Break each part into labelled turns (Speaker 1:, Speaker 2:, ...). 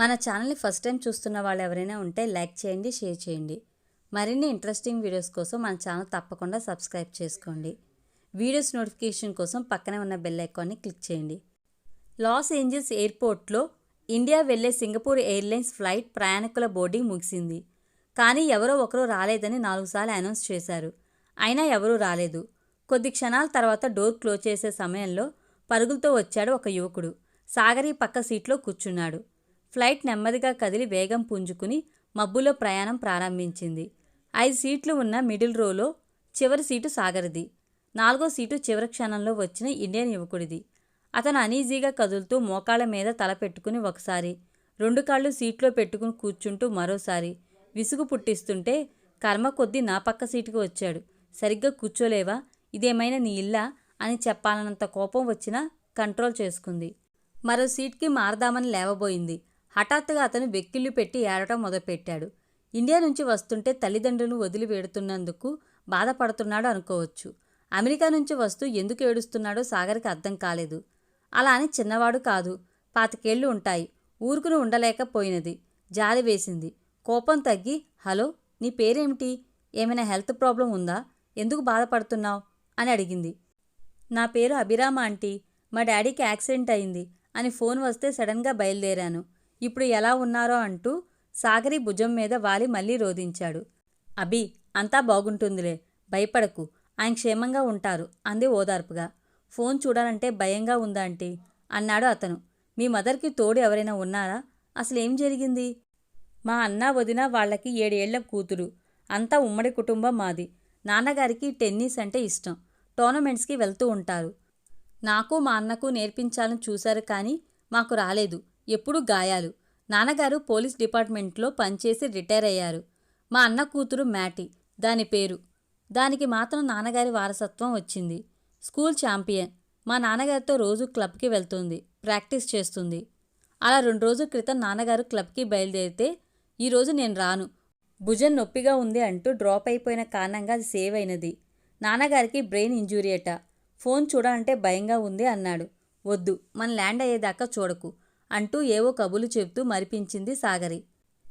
Speaker 1: మన ఛానల్ని first time చూస్తున్న వాళ్ళు ఎవరైనా ఉంటే లైక్ చేయండి షేర్ చేయండి. మరిన్ని ఇంట్రెస్టింగ్ వీడియోస్ కోసం మన ఛానల్ తప్పకుండా సబ్స్క్రైబ్ చేసుకోండి. వీడియోస్ నోటిఫికేషన్ కోసం పక్కనే ఉన్న బెల్ ఐకాన్ని క్లిక్ చేయండి. లాస్ ఏంజల్స్ ఎయిర్పోర్ట్లో ఇండియా వెళ్ళే సింగపూర్ ఎయిర్లైన్స్ ఫ్లైట్ ప్రయాణికుల బోర్డింగ్ ముగిసింది. కానీ ఎవరో ఒకరు రాలేదని నాలుగుసార్లు అనౌన్స్ చేశారు. అయినా ఎవరూ రాలేదు. కొద్ది క్షణాల తర్వాత డోర్ క్లోజ్ చేసే సమయంలో పరుగులతో వచ్చాడు ఒక యువకుడు. సాగరి పక్క సీట్లో కూర్చున్నాడు. ఫ్లైట్ నెమ్మదిగా కదిలి వేగం పుంజుకుని మబ్బులో ప్రయాణం ప్రారంభించింది. ఐదు సీట్లు ఉన్న మిడిల్ రోలో చివరి సీటు సాగరిది. నాలుగో సీటు చివరి క్షణంలో వచ్చిన ఇండియన్ యువకుడిది. అతను అనీజీగా కదులుతూ మోకాళ్ళ మీద తల పెట్టుకుని ఒకసారి రెండు కాళ్ళు సీట్లో పెట్టుకుని కూర్చుంటూ మరోసారి విసుగు పుట్టిస్తుంటే కర్మ కొద్దీ నా పక్క సీటుకు వచ్చాడు. సరిగ్గా కూర్చోలేవా? ఇదేమైనా నీ ఇల్లా? అని చెప్పాలన్నంత కోపం వచ్చినా కంట్రోల్ చేసుకుంది. మరో సీట్కి మారదామని లేవబోయింది. హఠాత్తుగా అతను వెక్కిళ్ళు పెట్టి ఏడటం మొదలుపెట్టాడు. ఇండియా నుంచి వస్తుంటే తల్లిదండ్రులను వదిలి వేడుతున్నందుకు బాధపడుతున్నాడు అనుకోవచ్చు. అమెరికా నుంచి వస్తూ ఎందుకు ఏడుస్తున్నాడో సాగర్కి అర్థం కాలేదు. అలా అని చిన్నవాడు కాదు. పాతికేళ్ళు ఉంటాయి. ఊరుకుని ఉండలేకపోయినది. జాలి వేసింది. కోపం తగ్గి హలో నీ పేరేమిటి? ఏమైనా హెల్త్ ప్రాబ్లం ఉందా? ఎందుకు బాధపడుతున్నావు? అని అడిగింది. నా పేరు అభిరామ ఆంటీ. మా డాడీకి యాక్సిడెంట్ అయింది అని ఫోన్ వస్తే సడన్గా బయలుదేరాను. ఇప్పుడు ఎలా ఉన్నారో అంటూ సాగరి భుజం మీద వాలి మళ్ళీ రోధించాడు. అభి అంతా బాగుంటుందిలే భయపడకు ఆయన క్షేమంగా ఉంటారు అంది ఓదార్పుగా. ఫోన్ చూడాలంటే భయంగా ఉందా ఆంటీ? అన్నాడు అతను. మీ మదర్కి తోడు ఎవరైనా ఉన్నారా? అసలు ఏం జరిగింది? మా అన్న వదిన వాళ్ళకి ఏడేళ్ళ కూతురు. అంతా ఉమ్మడి కుటుంబం మాది. నాన్నగారికి టెన్నిస్ అంటే ఇష్టం. టోర్నమెంట్స్కి వెళ్తూ ఉంటారు. నాకు మా అన్నకు నేర్పించాలని చూశారు కానీ మాకు రాలేదు. ఎప్పుడూ గాయాలు. నాన్నగారు పోలీస్ డిపార్ట్మెంట్లో పనిచేసి రిటైర్ అయ్యారు. మా అన్న కూతురు మ్యాటి. దాని పేరు. దానికి మాత్రం నాన్నగారి వారసత్వం వచ్చింది. School champion. మా నాన్నగారితో రోజు క్లబ్కి వెళ్తుంది. ప్రాక్టీస్ చేస్తుంది. అలా రెండు రోజుల క్రితం నాన్నగారు క్లబ్కి బయలుదేరితే ఈరోజు నేను రాను. భుజం నొప్పిగా ఉంది అంటూ డ్రాప్ అయిపోయిన కారణంగా అది సేవ్ అయినది. నాన్నగారికి బ్రెయిన్ ఇంజూరీ అట. ఫోన్ చూడాలంటే భయంగా ఉంది అన్నాడు. వద్దు. మన ల్యాండ్ అయ్యేదాకా చూడకు. అంటూ ఏవో కబులు చెబుతూ మరిపించింది సాగరి.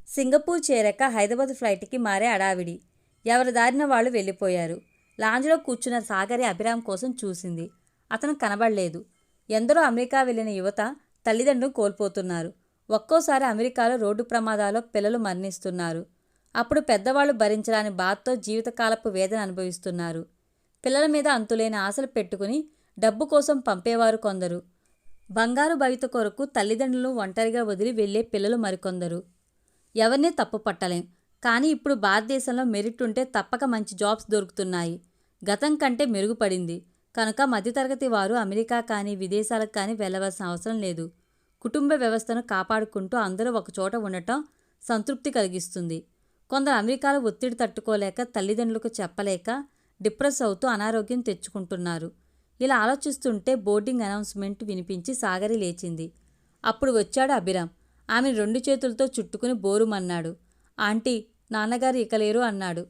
Speaker 1: సింగపూర్ చేరాక హైదరాబాద్ ఫ్లైట్కి మారే అడావిడి ఎవరి దారిన వాళ్ళు వెళ్ళిపోయారు. లాంజ్లో కూర్చున్న సాగరి అభిరామ్ కోసం చూసింది. అతను కనబడలేదు. ఎందరో అమెరికా వెళ్ళిన యువత తల్లిదండ్రులు కోల్పోతున్నారు. ఒక్కోసారి అమెరికాలో రోడ్డు ప్రమాదాల్లో పిల్లలు మరణిస్తున్నారు. అప్పుడు పెద్దవాళ్ళు భరించరాని బాధతో జీవితకాలపు వేదన అనుభవిస్తున్నారు. పిల్లల మీద అంతులేని ఆశలు పెట్టుకుని డబ్బు కోసం పంపేవారు కొందరు. బంగారు భవిత కొరకు తల్లిదండ్రులను ఒంటరిగా వదిలి వెళ్ళే పిల్లలు మరికొందరు. ఎవరినీ తప్పు పట్టలేం. కానీ ఇప్పుడు భారతదేశంలో మెరిట్ ఉంటే తప్పక మంచి జాబ్స్ దొరుకుతున్నాయి. గతం కంటే మెరుగుపడింది. కనుక మధ్యతరగతి వారు అమెరికా కానీ విదేశాలకు కానీ వెళ్ళవలసిన అవసరం లేదు. కుటుంబ వ్యవస్థను కాపాడుకుంటూ అందరూ ఒకచోట ఉండటం సంతృప్తి కలిగిస్తుంది. కొందరు అమెరికాలో ఒత్తిడి తట్టుకోలేక తల్లిదండ్రులకు చెప్పలేక డిప్రెస్ అవుతూ అనారోగ్యం తెచ్చుకుంటున్నారు. ఇలా ఆలోచిస్తుంటే బోర్డింగ్ అనౌన్స్మెంట్ వినిపించి సాగరి లేచింది. అప్పుడు వచ్చాడు అభిరామ్. ఆమె రెండు చేతులతో చుట్టుకుని బోరుమన్నాడు. ఆంటీ నాన్నగారు ఇక లేరు అన్నాడు.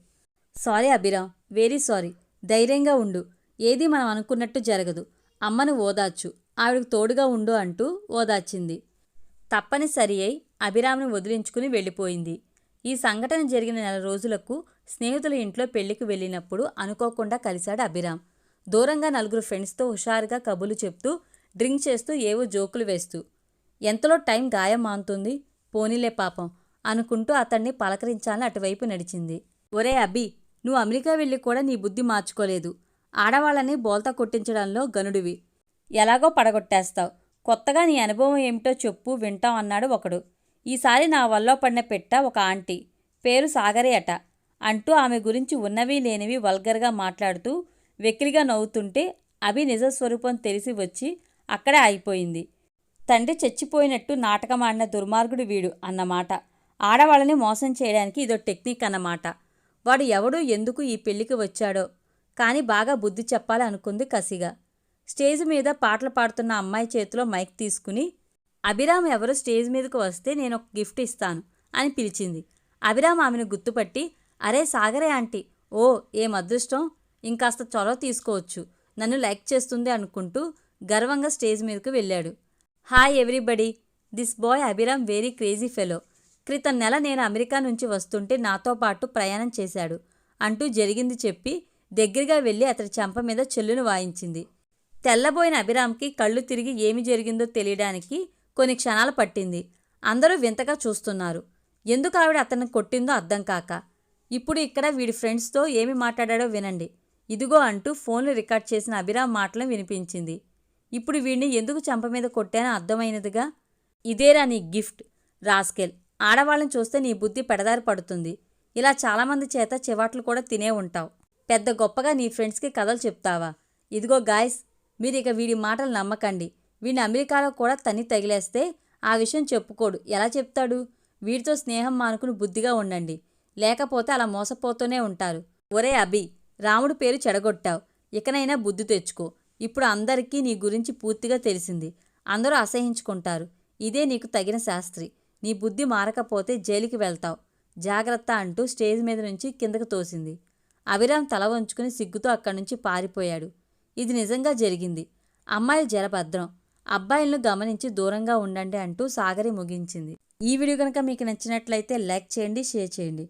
Speaker 1: Sorry Abhiram very sorry. ధైర్యంగా ఉండు. ఏది మనం అనుకున్నట్టు జరగదు. అమ్మను ఓదార్చు. ఆవిడకు తోడుగా ఉండు అంటూ ఓదార్చింది. తప్పనిసరి అయి అభిరామ్ని వదిలించుకుని వెళ్ళిపోయింది. ఈ సంఘటన జరిగిన నెల రోజులకు స్నేహితుల ఇంట్లో పెళ్ళికి వెళ్ళినప్పుడు అనుకోకుండా కలిశాడు అభిరామ్. దూరంగా నలుగురు ఫ్రెండ్స్తో హుషారుగా కబులు చెప్తూ డ్రింక్ చేస్తూ ఏవో జోకులు వేస్తూ. ఎంతలో టైం గాయం మాంతుంది? పోనీలే పాపం అనుకుంటూ అతన్ని పలకరించాలని అటువైపు నడిచింది. ఒరే అబ్బి నువ్వు అమెరికా వెళ్ళి కూడా నీ బుద్ధి మార్చుకోలేదు. ఆడవాళ్ళని బోల్తా కొట్టించడంలో గనుడివి. ఎలాగో పడగొట్టేస్తావు. కొత్తగా నీ అనుభవం ఏమిటో చెప్పు వింటాం అన్నాడు ఒకడు. ఈసారి నా వల్ల పడిన పెట్ట ఒక ఆంటీ. పేరు సాగరే అట అంటూ ఆమె గురించి ఉన్నవి లేనివి వల్గర్గా మాట్లాడుతూ వెకిలిగా నవ్వుతుంటే అభి నిజ స్వరూపం తెలిసి వచ్చి అక్కడే అయిపోయింది తండ్రి చచ్చిపోయినట్టు నాటకమాడిన దుర్మార్గుడు వీడు అన్నమాట. ఆడవాళ్ళని మోసం చేయడానికి ఇదో టెక్నిక్ అన్నమాట. వాడు ఎవడు ఎందుకు ఈ పెళ్ళికి వచ్చాడో కానీ బాగా బుద్ధి చెప్పాలనుకుంది కసిగా. స్టేజ్ మీద పాటలు పాడుతున్న అమ్మాయి చేతిలో మైక్ తీసుకుని అభిరామ్ ఎవరు స్టేజ్ మీదకు వస్తే నేను ఒక గిఫ్ట్ ఇస్తాను అని పిలిచింది. అభిరామ్ ఆమెను గుర్తుపట్టి అరే సాగరే ఆంటీ ఓ ఏం అదృష్టం? ఇంకాస్త చొరవ తీసుకోవచ్చు. నన్ను లైక్ చేస్తుంది అనుకుంటూ గర్వంగా స్టేజ్ మీదకు వెళ్ళాడు. Hi everybody. This boy Abhiram very crazy fellow. క్రితం నెల నేను అమెరికా నుంచి వస్తుంటే నాతో పాటు ప్రయాణం చేశాడు. అంటూ జరిగింది చెప్పి దగ్గరగా వెళ్ళి అతడి చెంప మీద చెల్లును వాయించింది. తెల్లబోయిన అభిరామ్కి కళ్ళు తిరిగి ఏమి జరిగిందో తెలియడానికి కొన్ని క్షణాలు పట్టింది. అందరూ వింతగా చూస్తున్నారు. ఎందుకు ఆవిడ అతన్ని కొట్టిందో అర్థం కాక. ఇప్పుడు ఇక్కడ వీడి ఫ్రెండ్స్తో ఏమి మాట్లాడాడో వినండి. ఇదిగో అంటూ ఫోన్లు రికార్డ్ చేసిన అభిరామ్ మాటలు వినిపించింది. ఇప్పుడు వీడిని ఎందుకు చంప మీద కొట్టానో అర్థమైనదిగా ఇదేరా నీ గిఫ్ట్ రాస్కెల్. ఆడవాళ్ళని చూస్తే నీ బుద్ధి పెడదారి పడుతుంది. ఇలా చాలామంది చేత చివాట్లు కూడా తినే ఉంటావు. పెద్ద గొప్పగా నీ ఫ్రెండ్స్కి కథలు చెప్తావా? ఇదిగో గాయస్ మీరు ఇక వీడి మాటలు నమ్మకండి. వీడిని అమెరికాలో కూడా తన్ని తగిలేస్తే ఆ విషయం చెప్పుకోడు. ఎలా చెప్తాడు? వీడితో స్నేహం మానుకుని బుద్ధిగా ఉండండి. లేకపోతే అలా మోసపోతూనే ఉంటారు. ఒరే అభి రాముడు పేరు చెడగొట్టావు. ఇకనైనా బుద్ధి తెచ్చుకో. ఇప్పుడు అందరికీ నీ గురించి పూర్తిగా తెలిసింది. అందరూ అసహించుకుంటారు. ఇదే నీకు తగిన శాస్త్రి. నీ బుద్ధి మారకపోతే జైలుకి వెళ్తావు. జాగ్రత్త అంటూ స్టేజ్ మీద నుంచి కిందకు తోసింది. అభిరామ్ తల వంచుకుని సిగ్గుతో అక్కడి నుంచి పారిపోయాడు. ఇది నిజంగా జరిగింది. అమ్మాయిలు జలభద్రం. అబ్బాయిలను గమనించి దూరంగా ఉండండి అంటూ సాగరి ముగించింది. ఈ వీడియో కనుక మీకు నచ్చినట్లయితే లైక్ చేయండి షేర్ చేయండి.